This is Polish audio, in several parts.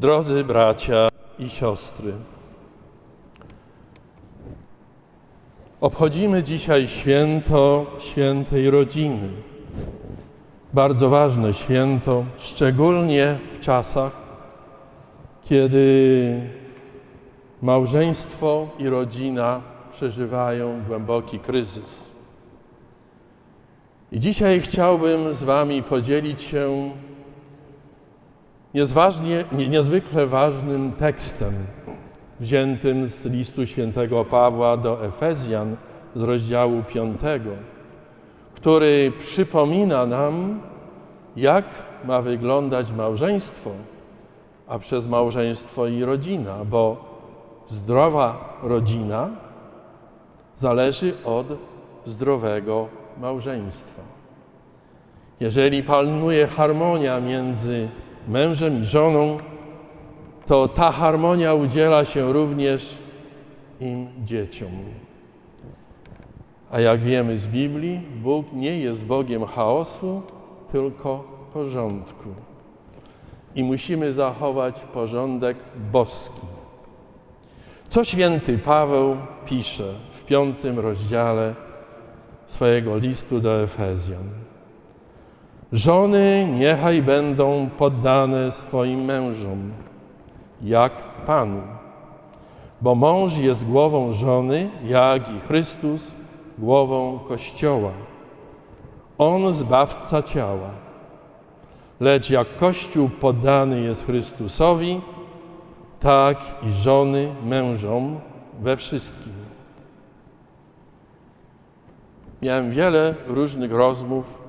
Drodzy bracia i siostry, obchodzimy dzisiaj święto świętej rodziny. Bardzo ważne święto, szczególnie w czasach, kiedy małżeństwo i rodzina przeżywają głęboki kryzys. I dzisiaj chciałbym z Wami podzielić się niezważnie, nie- niezwykle ważnym tekstem wziętym z listu świętego Pawła do Efezjan z rozdziału 5, który przypomina nam, jak ma wyglądać małżeństwo, a przez małżeństwo i rodzina, bo zdrowa rodzina zależy od zdrowego małżeństwa. Jeżeli panuje harmonia między mężem i żoną, to ta harmonia udziela się również im dzieciom. A jak wiemy z Biblii, Bóg nie jest Bogiem chaosu, tylko porządku. I musimy zachować porządek boski. Co święty Paweł pisze w piątym rozdziale swojego listu do Efezjan? Żony niechaj będą poddane swoim mężom, jak Panu. Bo mąż jest głową żony, jak i Chrystus głową Kościoła. On zbawca ciała. Lecz jak Kościół poddany jest Chrystusowi, tak i żony mężom we wszystkim. Miałem wiele różnych rozmów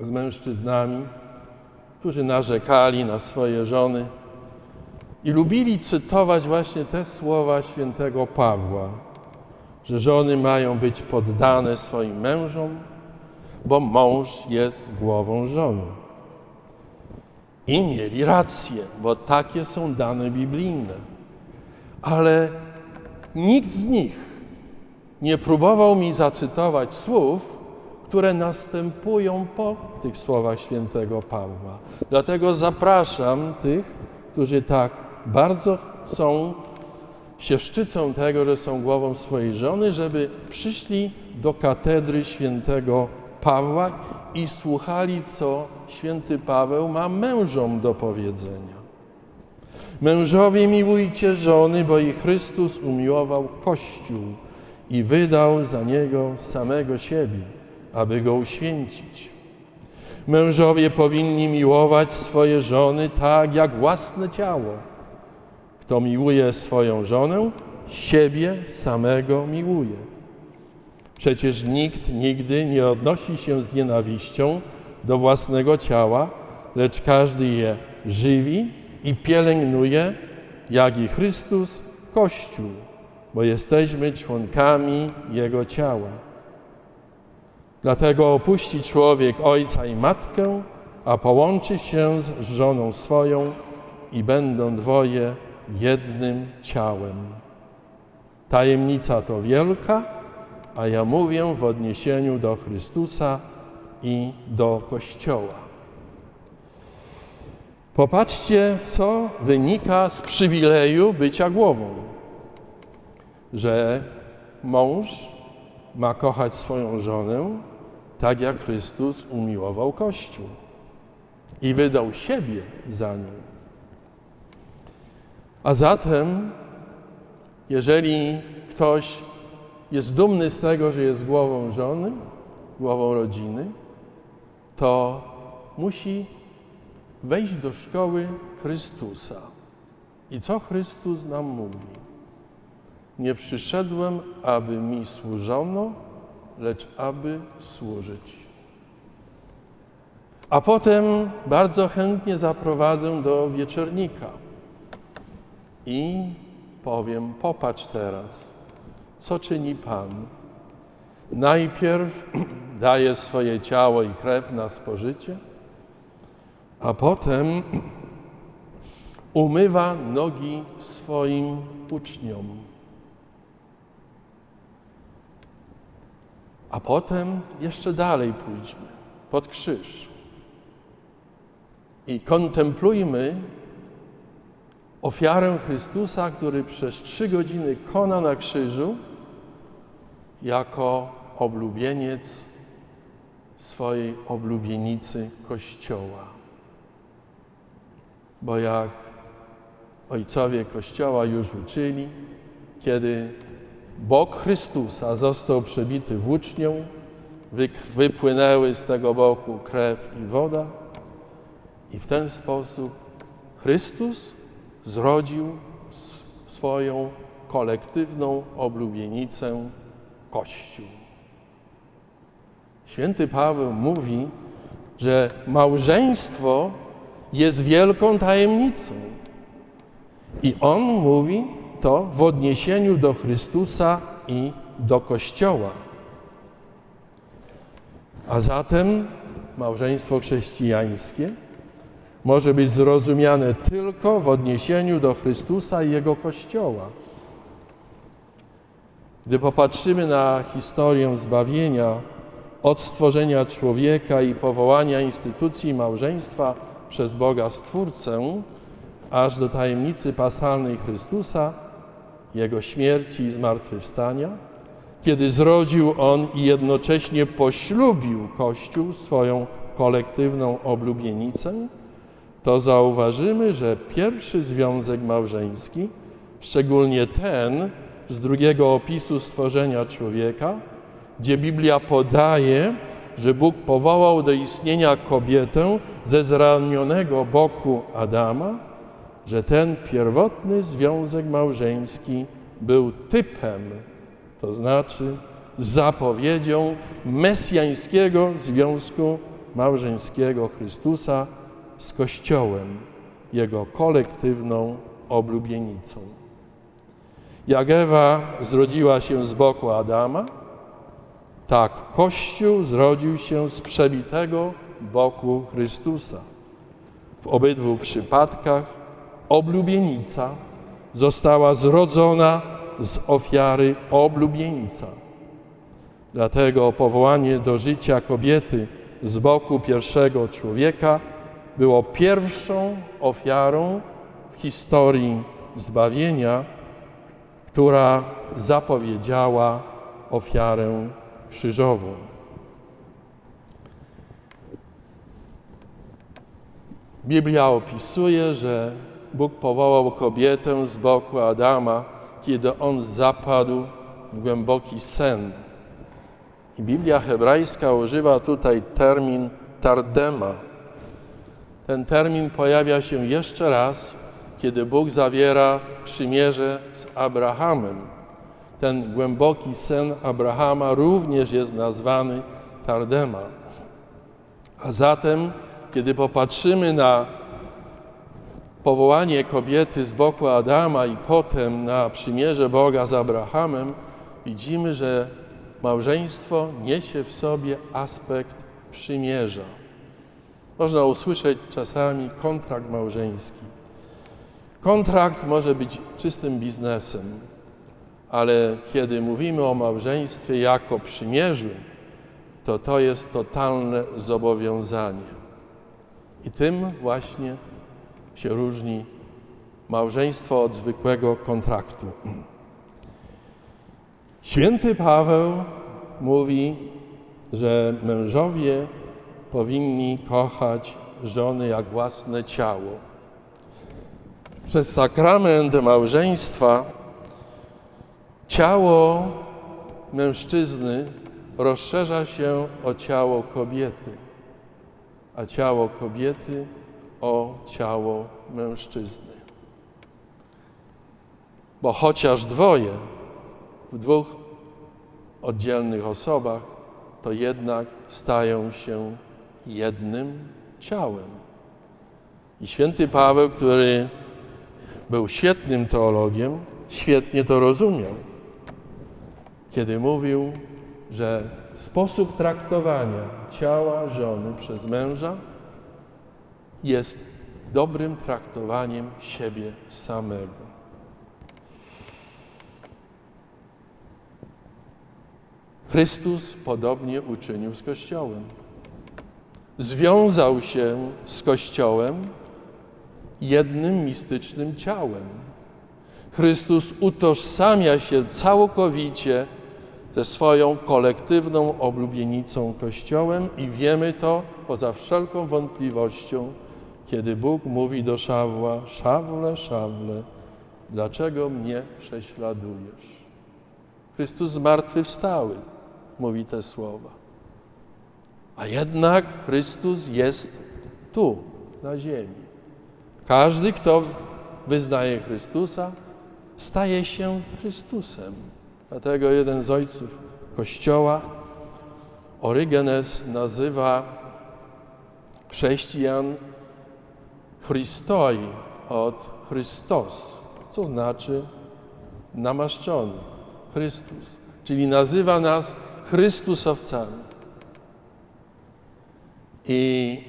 z mężczyznami, którzy narzekali na swoje żony i lubili cytować właśnie te słowa świętego Pawła, że żony mają być poddane swoim mężom, bo mąż jest głową żony. I mieli rację, bo takie są dane biblijne. Ale nikt z nich nie próbował mi zacytować słów, które następują po tych słowach świętego Pawła. Dlatego zapraszam tych, którzy tak bardzo są się szczycą tego, że są głową swojej żony, żeby przyszli do katedry świętego Pawła i słuchali, co święty Paweł ma mężom do powiedzenia. Mężowie miłujcie żony, bo i Chrystus umiłował Kościół i wydał za niego samego siebie, aby go uświęcić. Mężowie powinni miłować swoje żony tak jak własne ciało. Kto miłuje swoją żonę, siebie samego miłuje. Przecież nikt nigdy nie odnosi się z nienawiścią do własnego ciała, lecz każdy je żywi i pielęgnuje, jak i Chrystus Kościół, bo jesteśmy członkami Jego ciała. Dlatego opuści człowiek ojca i matkę, a połączy się z żoną swoją i będą dwoje jednym ciałem. Tajemnica to wielka, a ja mówię w odniesieniu do Chrystusa i do Kościoła. Popatrzcie, co wynika z przywileju bycia głową, że mąż ma kochać swoją żonę tak, jak Chrystus umiłował Kościół i wydał siebie za nią. A zatem, jeżeli ktoś jest dumny z tego, że jest głową żony, głową rodziny, to musi wejść do szkoły Chrystusa. I co Chrystus nam mówi? Nie przyszedłem, aby mi służono, lecz aby służyć. A potem bardzo chętnie zaprowadzę do wieczornika i powiem: Popatrz teraz, co czyni Pan. Najpierw daje swoje ciało i krew na spożycie, a potem umywa nogi swoim uczniom. A potem jeszcze dalej pójdźmy, pod krzyż. I kontemplujmy ofiarę Chrystusa, który przez trzy godziny kona na krzyżu jako oblubieniec swojej oblubienicy Kościoła. Bo jak ojcowie Kościoła już uczyli, kiedy bok Chrystusa został przebity włócznią, wypłynęły z tego boku krew i woda, i w ten sposób Chrystus zrodził swoją kolektywną oblubienicę Kościół. Święty Paweł mówi, że małżeństwo jest wielką tajemnicą. I on mówi to w odniesieniu do Chrystusa i do Kościoła. A zatem małżeństwo chrześcijańskie może być zrozumiane tylko w odniesieniu do Chrystusa i Jego Kościoła. Gdy popatrzymy na historię zbawienia od stworzenia człowieka i powołania instytucji małżeństwa przez Boga Stwórcę, aż do tajemnicy pasalnej Chrystusa, Jego śmierci i zmartwychwstania, kiedy zrodził On i jednocześnie poślubił Kościół swoją kolektywną oblubienicę, to zauważymy, że pierwszy związek małżeński, szczególnie ten z drugiego opisu stworzenia człowieka, gdzie Biblia podaje, że Bóg powołał do istnienia kobietę ze zranionego boku Adama, że ten pierwotny związek małżeński był typem, to znaczy zapowiedzią mesjańskiego związku małżeńskiego Chrystusa z Kościołem, jego kolektywną oblubienicą. Jak Ewa zrodziła się z boku Adama, tak Kościół zrodził się z przebitego boku Chrystusa. W obydwu przypadkach oblubienica została zrodzona z ofiary oblubieńca. Dlatego powołanie do życia kobiety z boku pierwszego człowieka było pierwszą ofiarą w historii zbawienia, która zapowiedziała ofiarę krzyżową. Biblia opisuje, że Bóg powołał kobietę z boku Adama, kiedy on zapadł w głęboki sen. I Biblia hebrajska używa tutaj termin tardema. Ten termin pojawia się jeszcze raz, kiedy Bóg zawiera przymierze z Abrahamem. Ten głęboki sen Abrahama również jest nazwany tardema. A zatem, kiedy popatrzymy na powołanie kobiety z boku Adama i potem na przymierze Boga z Abrahamem, widzimy, że małżeństwo niesie w sobie aspekt przymierza. Można usłyszeć czasami kontrakt małżeński. Kontrakt może być czystym biznesem, ale kiedy mówimy o małżeństwie jako przymierzu, to to jest totalne zobowiązanie. I tym właśnie się różni małżeństwo od zwykłego kontraktu. Święty Paweł mówi, że mężowie powinni kochać żony jak własne ciało. Przez sakrament małżeństwa ciało mężczyzny rozszerza się o ciało kobiety, a ciało kobiety o ciało mężczyzny. Bo chociaż dwoje w dwóch oddzielnych osobach, to jednak stają się jednym ciałem. I święty Paweł, który był świetnym teologiem, świetnie to rozumiał, kiedy mówił, że sposób traktowania ciała żony przez męża jest dobrym traktowaniem siebie samego. Chrystus podobnie uczynił z Kościołem. Związał się z Kościołem jednym mistycznym ciałem. Chrystus utożsamia się całkowicie ze swoją kolektywną oblubienicą Kościołem i wiemy to poza wszelką wątpliwością, kiedy Bóg mówi do Szawła: Szawle, Szawle, dlaczego mnie prześladujesz? Chrystus zmartwychwstały mówi te słowa. A jednak Chrystus jest tu, na ziemi. Każdy, kto wyznaje Chrystusa, staje się Chrystusem. Dlatego jeden z ojców Kościoła, Orygenes, nazywa chrześcijan Chrystoi od Chrystos, co znaczy namaszczony, Chrystus, czyli nazywa nas Chrystusowcami. I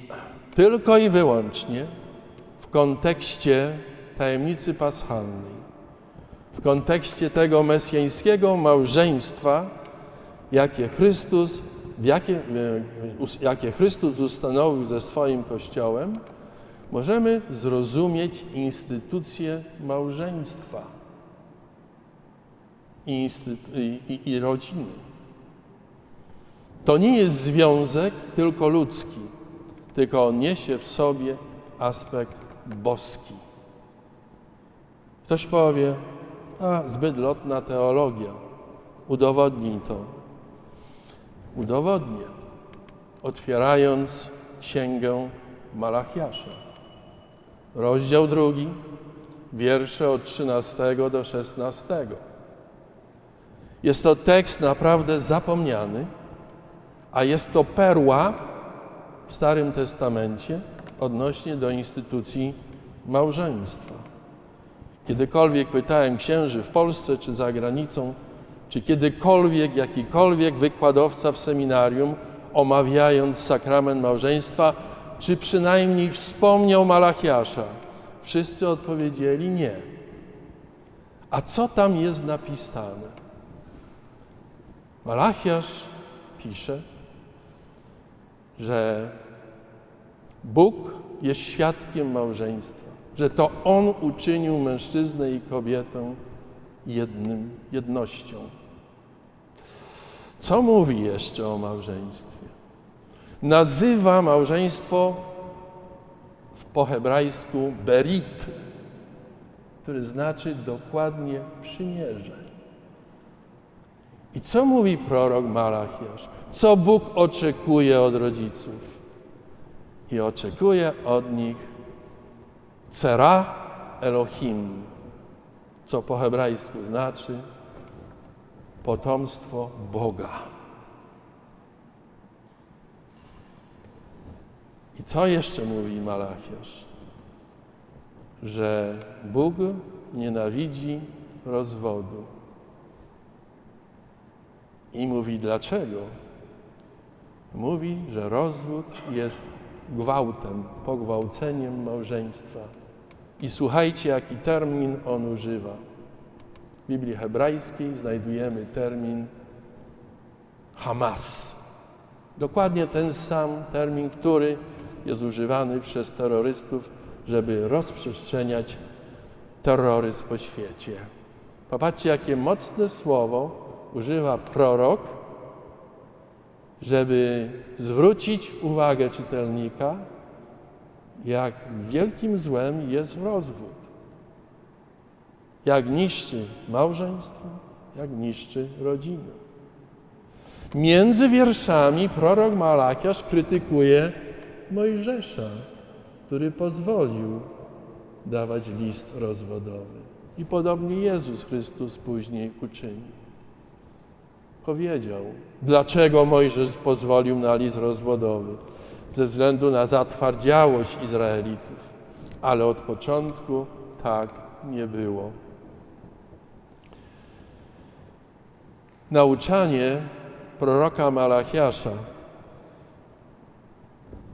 tylko i wyłącznie w kontekście tajemnicy paschalnej, w kontekście tego mesjańskiego małżeństwa, jakie Chrystus, jakie, e, jakie Chrystus ustanowił ze swoim Kościołem, możemy zrozumieć instytucję małżeństwa i, i, i rodziny. To nie jest związek tylko ludzki, tylko on niesie w sobie aspekt boski. Ktoś powie, a zbyt lotna teologia, udowodnij to. Udowodnię, otwierając księgę Malachiasza. Rozdział drugi, wiersze od 13 do 16. Jest to tekst naprawdę zapomniany, a jest to perła w Starym Testamencie odnośnie do instytucji małżeństwa. Kiedykolwiek pytałem księży w Polsce czy za granicą, czy kiedykolwiek jakikolwiek wykładowca w seminarium, omawiając sakrament małżeństwa, czy przynajmniej wspomniał Malachiasza? Wszyscy odpowiedzieli nie. A co tam jest napisane? Malachiasz pisze, że Bóg jest świadkiem małżeństwa, że to On uczynił mężczyznę i kobietę jednym, jednością. Co mówi jeszcze o małżeństwie? Nazywa małżeństwo po hebrajsku berit, który znaczy dokładnie przymierze. I co mówi prorok Malachiasz? Co Bóg oczekuje od rodziców? I oczekuje od nich cera Elohim, co po hebrajsku znaczy potomstwo Boga. I co jeszcze mówi Malachiasz? Że Bóg nienawidzi rozwodu. I mówi dlaczego? Mówi, że rozwód jest gwałtem, pogwałceniem małżeństwa. I słuchajcie, jaki termin on używa. W Biblii hebrajskiej znajdujemy termin Hamas. Dokładnie ten sam termin, który jest używany przez terrorystów, żeby rozprzestrzeniać terroryzm po świecie. Popatrzcie, jakie mocne słowo używa prorok, żeby zwrócić uwagę czytelnika, jak wielkim złem jest rozwód. Jak niszczy małżeństwo, jak niszczy rodzinę. Między wierszami prorok Malachiasz krytykuje Mojżesza, który pozwolił dawać list rozwodowy. I podobnie Jezus Chrystus później uczynił powiedział, dlaczego Mojżesz pozwolił na list rozwodowy. Ze względu na zatwardziałość Izraelitów. Ale od początku tak nie było. Nauczanie proroka Malachiasza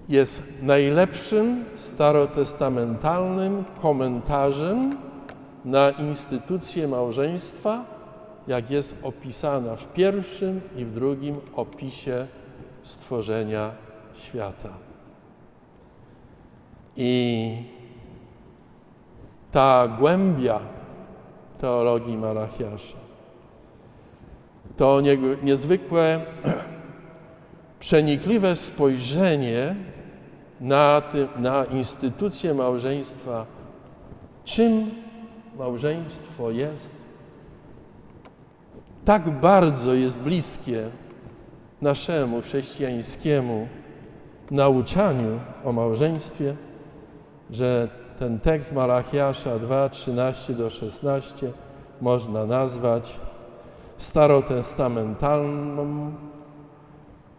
jest najlepszym starotestamentalnym komentarzem na instytucję małżeństwa jak jest opisana w pierwszym i w drugim opisie stworzenia świata. I ta głębia teologii Malachiasza. To nie, niezwykłe, przenikliwe spojrzenie na, ty, na instytucję małżeństwa, czym małżeństwo jest, tak bardzo jest bliskie naszemu chrześcijańskiemu nauczaniu o małżeństwie, że ten tekst Malachiasza 2, 13 do 16 można nazwać starotestamentalną,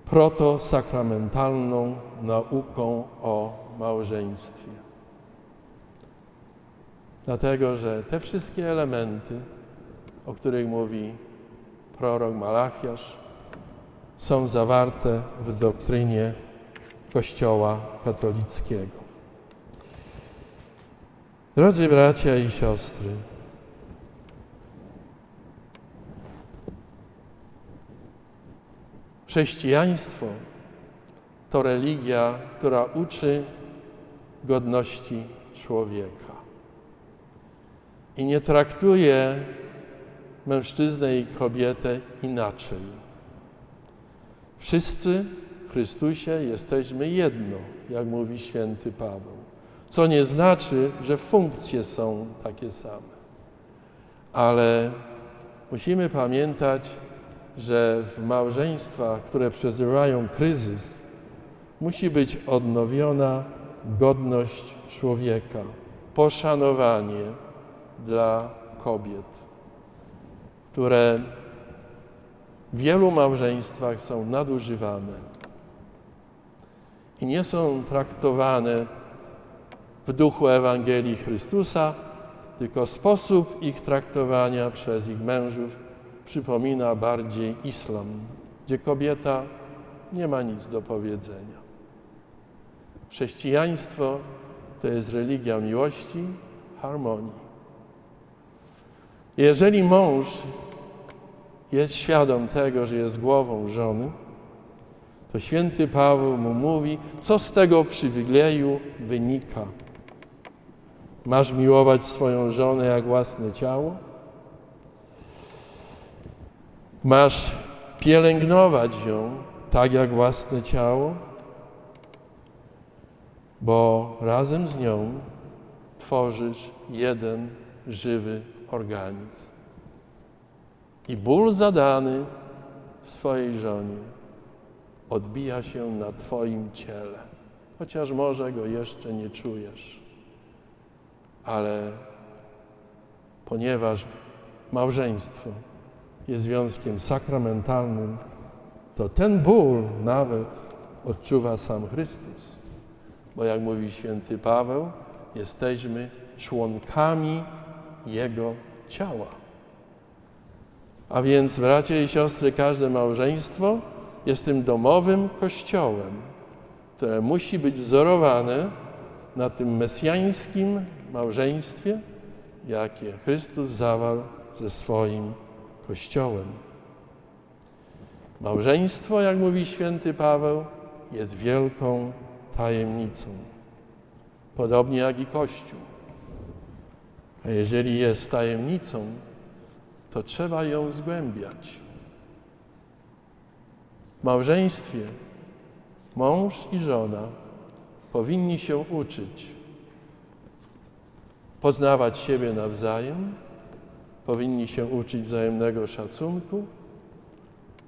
protosakramentalną nauką o małżeństwie. Dlatego, że te wszystkie elementy, o których mówi prorok Malachiasz, są zawarte w doktrynie Kościoła katolickiego. Drodzy bracia i siostry, chrześcijaństwo to religia, która uczy godności człowieka i nie traktuje mężczyznę i kobietę inaczej. Wszyscy w Chrystusie jesteśmy jedno, jak mówi święty Paweł co nie znaczy, że funkcje są takie same. Ale musimy pamiętać, że w małżeństwach, które przeżywają kryzys, musi być odnowiona godność człowieka, poszanowanie dla kobiet, które w wielu małżeństwach są nadużywane i nie są traktowane w duchu Ewangelii Chrystusa, tylko sposób ich traktowania przez ich mężów przypomina bardziej islam, gdzie kobieta nie ma nic do powiedzenia. Chrześcijaństwo to jest religia miłości, harmonii. Jeżeli mąż jest świadom tego, że jest głową żony, to święty Paweł mu mówi, co z tego przywileju wynika. Masz miłować swoją żonę jak własne ciało? Masz pielęgnować ją tak jak własne ciało? Bo razem z nią tworzysz jeden żywy organizm. I ból zadany swojej żonie odbija się na Twoim ciele, chociaż może go jeszcze nie czujesz ale ponieważ małżeństwo jest związkiem sakramentalnym, to ten ból nawet odczuwa sam Chrystus. Bo jak mówi święty Paweł, jesteśmy członkami Jego ciała. A więc, bracia i siostry, każde małżeństwo jest tym domowym kościołem, które musi być wzorowane na tym mesjańskim małżeństwie, jakie Chrystus zawarł ze swoim Kościołem. Małżeństwo, jak mówi święty Paweł, jest wielką tajemnicą, podobnie jak i Kościół. A jeżeli jest tajemnicą, to trzeba ją zgłębiać. W małżeństwie mąż i żona powinni się uczyć poznawać siebie nawzajem, powinni się uczyć wzajemnego szacunku,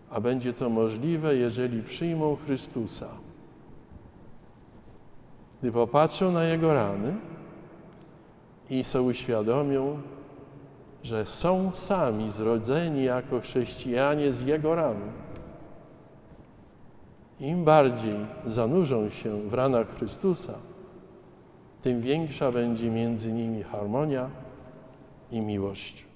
a będzie to możliwe, jeżeli przyjmą Chrystusa. Gdy popatrzą na Jego rany i sobie uświadomią, że są sami zrodzeni jako chrześcijanie z Jego rany. Im bardziej zanurzą się w ranach Chrystusa, tym większa będzie między nimi harmonia i miłość.